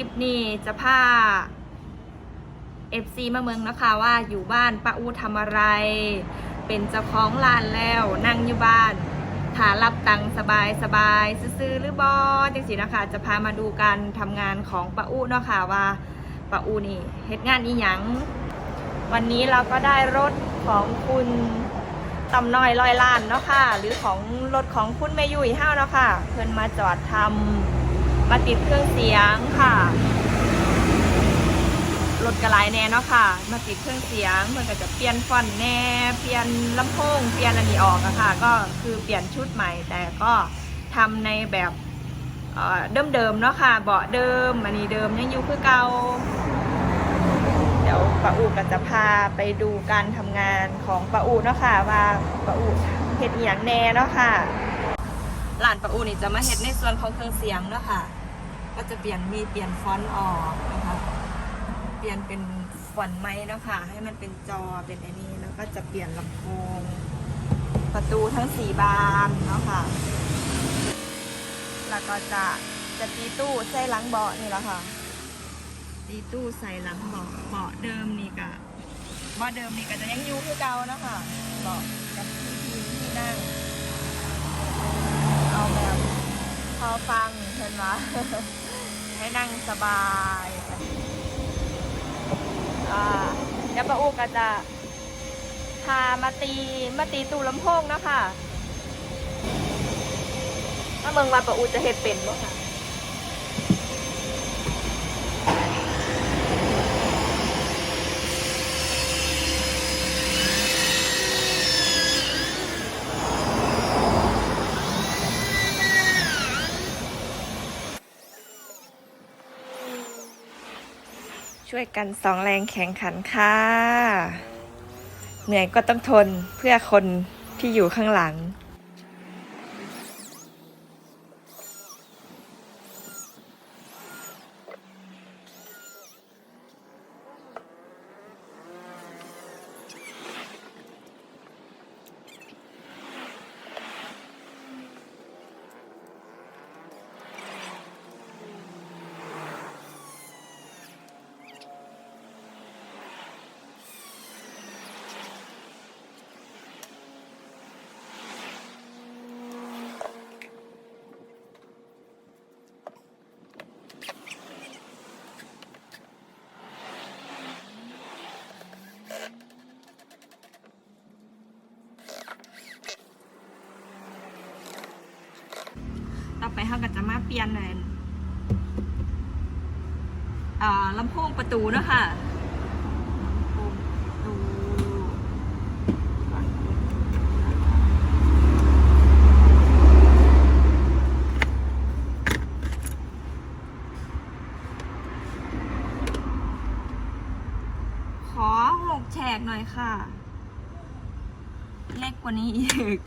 ลิปนี้จะพา FC มาเมืองนะคะว่าอยู่บ้านป้าอูทำอะไร เป็นเจ้าของร้านแล้วนั่งอยู่บ้านถารับตังสบายสบายซื้อหรือบอจังสินะคะ จะพามาดูการทำงานของป้าอูเนาะค่ะว่าป้าอูนี่เฮ็ดงานอีหยังวันนี้เราก็ได้รถของคุณตำน้อยลอยล้านเนาะค่ะหรือของรถของคุณแม่ยุยห้าวเนาะค่ะเพิ่นมาจอดทำ มาติดเครื่องเสียงค่ะรถกระไลแน่เนาะค่ะ มาติดเครื่องเสียงเพิ่นก็จะเปลี่ยนฟอนต์แน่ เปลี่ยนลำโพง เปลี่ยนอันนี้ออกอะค่ะ ก็คือเปลี่ยนชุดใหม่ แต่ก็ทำในแบบเเดิมๆเนาะค่ะ เบาะเดิมอันนี้เดิมยังอยู่คือเก่า เดี๋ยวป้าอูก็จะพาไปดูการทำงานของป้าอูเนาะค่ะ ว่าป้าอูเฮ็ดอหย่างแน่เนาะค่ะร้านป้าอูนี่จะมาเฮ็ดในส่วนของเครื่องเสียงเนาะค่ะ ก็จะเปลี่ยนมีเปลี่ยนฟอนต์ออกนะคะเปลี่ยนเป็นฟอนต์ไม้นะค่ะให้มันเป็นจอเป็นไอ้นี่แล้วก็จะเปลี่ยนลำโพงประตูทั้งสี่บานเนาะค่ะแล้วก็จะจะตีตู้ใส่หลังเบาะนี่แหละค่ะ ตีตู้ใส่หลังเบาะเบาะเดิมนี่กะเบาะเดิมนี่ก็จะยังอยู่คือเก่านะคะเบาะกับที่ทีมที่นั่งเอาแบบพอฟังเห็นไหม ให้นั่งสบายอ่าเดี๋ยวป้าอูก็จะพามาตีมาตีตูลำโพงเนาะคะมาเมืองมาป้าอูจะเห็ดเป็นบ่ค่ะ ช่วยกันสองแรงแข่งขันค่ะ เหนื่อยก็ต้องทนเพื่อคนที่อยู่ข้างหลัง เขาก็จะมาเปลี่ยนเลยอ่าลำโพงประตูเนาะค่ะลำโพงประตูขอหกแฉกหน่อยค่ะ เล็กกว่านี้อีก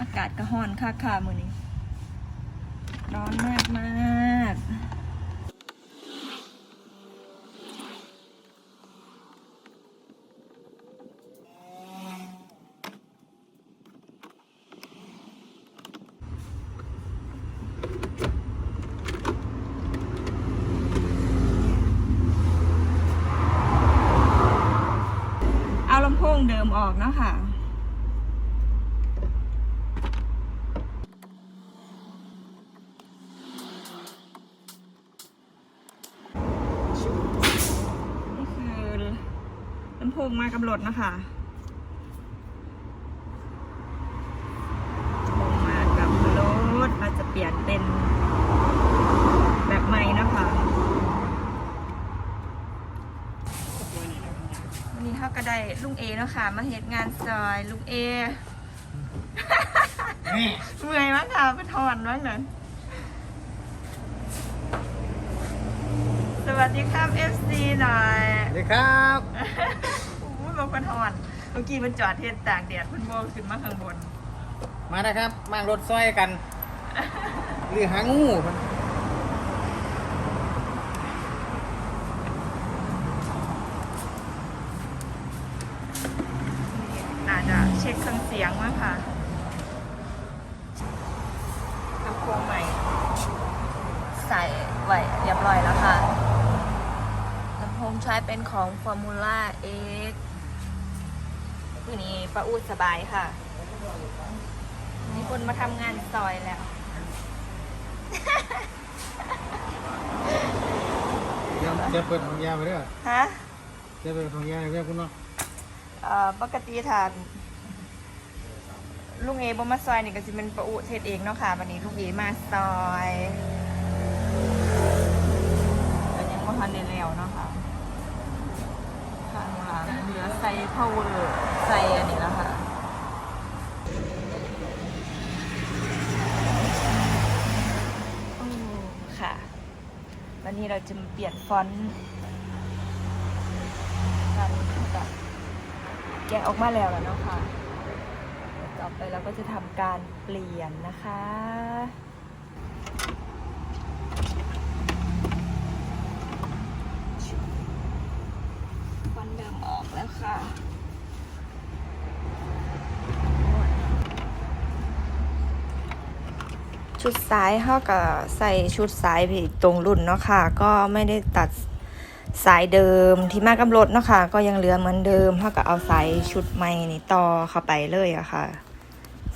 อากาศก็ร้อนค่ะค่ะมือนี้ ร้อนมากมากเอาลำโพงเดิมออกเนาะค่ะ นี่คือลำโพงมากับรถนะคะลงมากับรถเราจะเปลี่ยนเป็นแบบใหม่นะคะวันนี้เขาก็ได้ลุงเอเนาะค่ะ มาเฮ็ดงานซอยลุงเอเมื่อยมั้งค่ะไปถอนมั้งหน่อยสวัสดีครับ FC หน่อย สวัสดีครับโอ้ย บอกคนถอนมื่อกี้มันจอดเทศตากแดดมันโบขึ้นมาข้างบน มานะครับมางรถซอยกัน หรือหางูมันน่าจะเช็คเครื่องเสียงมั้งค่ะลำโพงใหม่ ใส่ไว้เรียบร้อยแล้วค่ะลำโพงใช้เป็นของ Formula X คือ นี้ป้าอูดสบายค่ะ มีคนมาทำงานซอยแล้วเดี๋ยวจะเปิดของยาไปเด้อฮะจะเปิดของยาไปเด้อคุณเนาะเอ่อปกติทานลุงเอบมาซอยนี่ก็สิเป็นประอุเทศเองเนาะค่ะวันนี้ลุงเอมาซอยแต่ยังไม่ทันได้แล้วเนาะค่ะข้างหลังเหลือใส่พาวเวอร์ ใส่อันนี้แล้วค่ะค่ะ วันนี้เราจะเปลี่ยนฟอนต์กันกับแกะออกมาแล้วแล้วเนาะค่ะต่อไปเราก็จะทำการเปลี่ยนนะคะฟันเดิมออกแล้วค่ะ ชุดสายเขาก็ใส่ชุดสายไปตรงรุ่นเนาะค่ะ ก็ไม่ได้ตัดสายเดิมที่มากำรถเนาะค่ะ ก็ยังเหลือเหมือนเดิมเขาก็เอาสายชุดใหม่นี่ต่อเข้าไปเลยอะค่ะ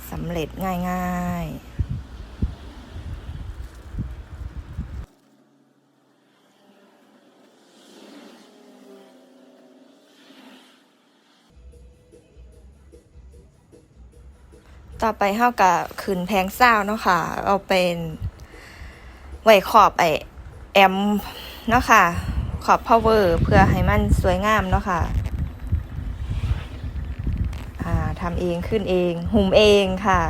สำเร็จง่ายๆ ต่อไปเขาก็ขึ้นแพงเศร้าเนาะค่ะ เอาเป็นไว้ขอบไอแอมเนาะค่ะ ขอบ power เพื่อให้มันสวยงามเนาะค่ะอ่าทำเองขึ้นเอง หุมเองค่ะ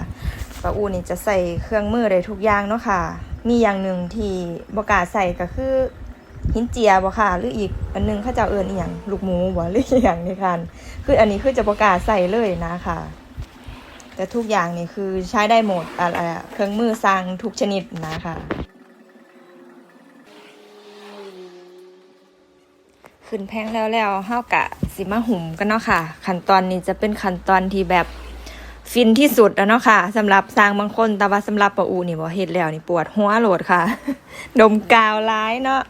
ป้าอูนี่จะใส่เครื่องมือได้ทุกอย่างเนาะค่ะ มีอย่างหนึ่งที่บกาใส่ก็คือหินเจียบ่ค่ะ หรืออีกอันหนึงเขาเจะเอาเอินอีหยังลูกหมูบ่หรืออีหย่างนี้ค่ะคืออันนี้คือจะบกาใส่เลยนะค่ะ แต่ทุกอย่างนี่คือใช้ได้หมดอะไรเครื่องมือสร้างทุกชนิดนะคะขึ้นแพงแล้วแล้วเฮากะสิมาหุ่มกันเนาะค่ะ ขั้นตอนนี้จะเป็นขั้นตอนที่แบบฟินที่สุดแล้วเนาะค่ะสำหรับสร้างบางคนแต่ว่าสำหรับปะอูนี่บ่เฮ็ดแล้วนี่ปวดหัวโหลดค่ะ ดมกาวร้ายเนาะ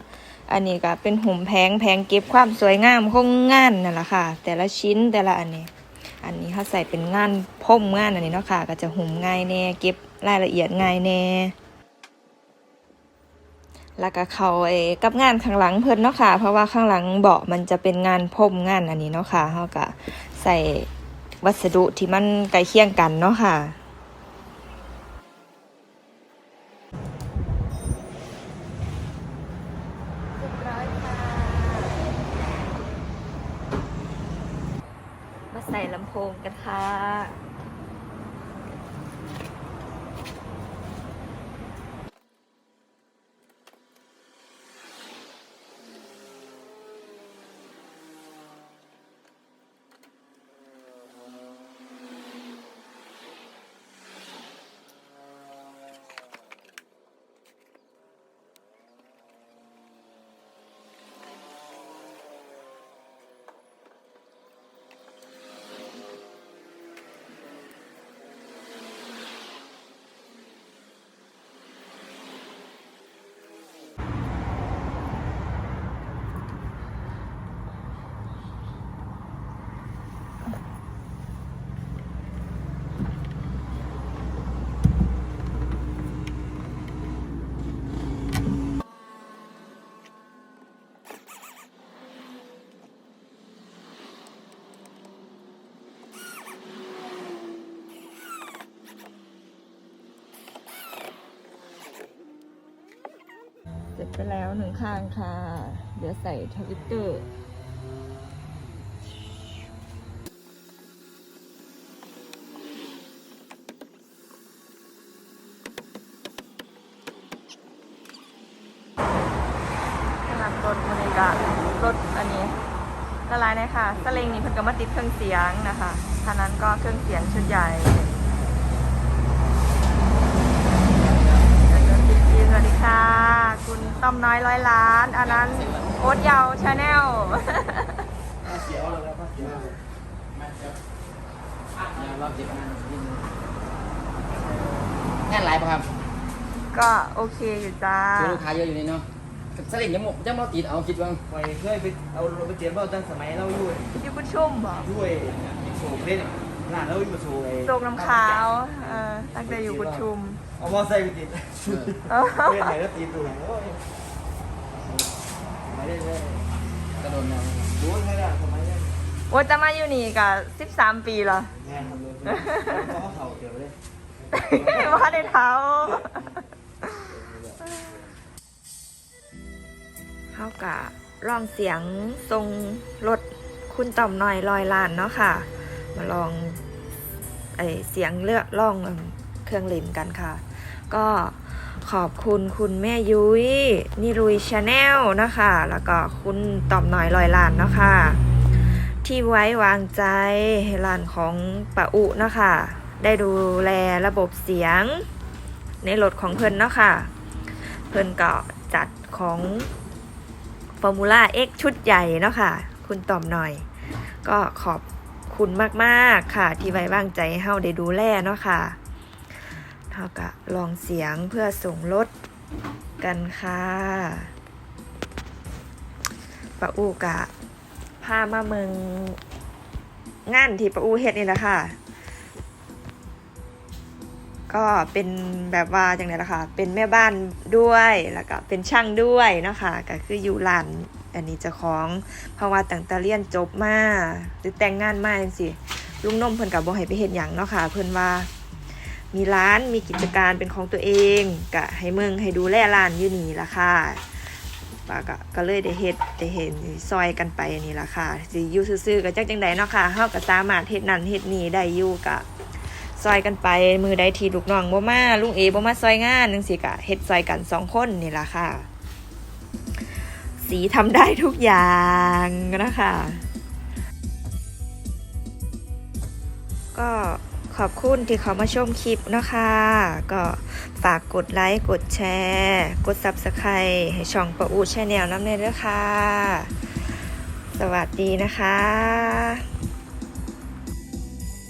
อันนี้ก็เป็นหุ่มแพงแพงเก็บความสวยงามของงานนั่นแหละค่ะ แต่ละชิ้นแต่ละอันนี้ อันนี้เขาใส่เป็นงานพ่มงานอันนี้เนาะค่ะ ก็จะหุ่มง่ายแน่เก็บรายละเอียดง่ายแน่แล้วก็เขาไอ้กับงานข้างหลังเพิ่นเนาะค่ะ เพราะว่าข้างหลังเบาะมันจะเป็นงานพรมงานอันนี้เนาะค่ะเขาก็ใส่วัสดุที่มันใกล้เคียงกันเนาะค่ะ ใส่ลำโพงกันค่ะ เสร็จไปแล้วหนึ่งข้างค่ะ เดี๋ยวใส่ทวิตเตอร์กำลังรถบริการรถอันนี้ละลายเลยค่ะสลิงนี่เพิ่นก็มาติดเครื่องเสียงนะคะท่านั้นก็เครื่องเสียงชุดใหญ่ส วัสดีค่ะ คุณต้อมน้อยร้อยล้าน อันนั้นโอ๊ตเยาวชาแนลเสียวเลยครับเสียวเลยรอบเจ็บงานงานหลายป่ะครับ ก็โอเคอยู่จ้าเจอลูกค้าเยอะอยู่นี่เนาะสลิงยังหมดยังมาติดเอาคิดว่าไปเคยไปเอารถไปเตรียมเบ้าตั้งสมัยเราอยู่อยู่กุชุ่มบ่ด้วยโชว์เล่นร้านเราอยู่โชว์ไอ้โจกน้ำขาวเออตั้งแต่อยู่กุชุม เอามอไซค์ไปติดเออเล่นไหนก็ติดตัวโอ้ยไม่ได้เลยกระโดดแนวรู้ไม่ได้ทำไมเนี่ยว่าจะมาอยู่นี่กับ13 ปีแล้วแม่ทำเลยเขาเข่าเกี่ยวเลยว่าได้เท้าเข้ากะลองเสียงทรงรถคุณต่อมหน่อยลอยลานเนาะค่ะ มาลองไอเสียงเลือกล่องเอิ่มเครื่องเล่นกันค่ะ ก็ขอบคุณคุณแม่ยุ้ยนิรุยชาแนลนะคะ แล้วก็คุณต่อมหน่อยลอยลานเนาะค่ะที่ไว้วางใจให้ร้านของปะอุเนาะคะ ได้ดูแลระบบเสียง ในรถของเพิ่นเนาะค่ะ เพิ่นก็จัดของ Formula X ชุดใหญ่เนาะค่ะ คุณตอมหน่อย ก็ขอบคุณมาก ๆ ค่ะ ที่ไว้วางใจให้เฮาได้ดูแลเนาะค่ะ เฮาก็ลองเสียงเพื่อส่งรถกันค่ะปะอูกะพามาเมืองงานที่ปะอูเฮ็ดนี่แหละค่ะ ก็เป็นแบบว่าจังไดล่ะค่ะ เป็นแม่บ้านด้วยแล้วก็เป็นช่างด้วยนะคะก็คืออยู่ร้านอันนี้จะของเพราะว่าตั้งต่เรียนจบมาหรือแต่งงานมาจังซี่ลุงนมเพิ่นก็บ่ให้ไปเฮ็ดหยังเนาะค่ะ เพิ่นว่า มีร้านมีกิจการเป็นของตัวเองก็ให้เมืองให้ดูแลร้านอยู่นี่ล่ะค่ะป้าก็ก็เลยได้เฮ็ดได้เห็นซอยกันไปนี่ล่ะค่ะสิอยู่ซื่อๆก็จักจังใดเนาะค่ะเฮาก็สามารถเฮ็ดนั่นเฮ็ดนี่ได้อยู่ก็ซอยกันไปมือใดทีลูกน้องบ่มาลุงเอบ่มาซอยงานจังซี่ก็เฮ็ดซอยกันสองคนนี่ล่ะค่ะ สีทำได้ทุกอย่างนะคะก็ ขอบคุณที่เขามาชมคลิปนะคะ ก็ฝากกดไลค์ กดแชร์ กด Subscribe ให้ช่องประอูชแนลน้ำเนยด้วยค่ะ สวัสดีนะคะ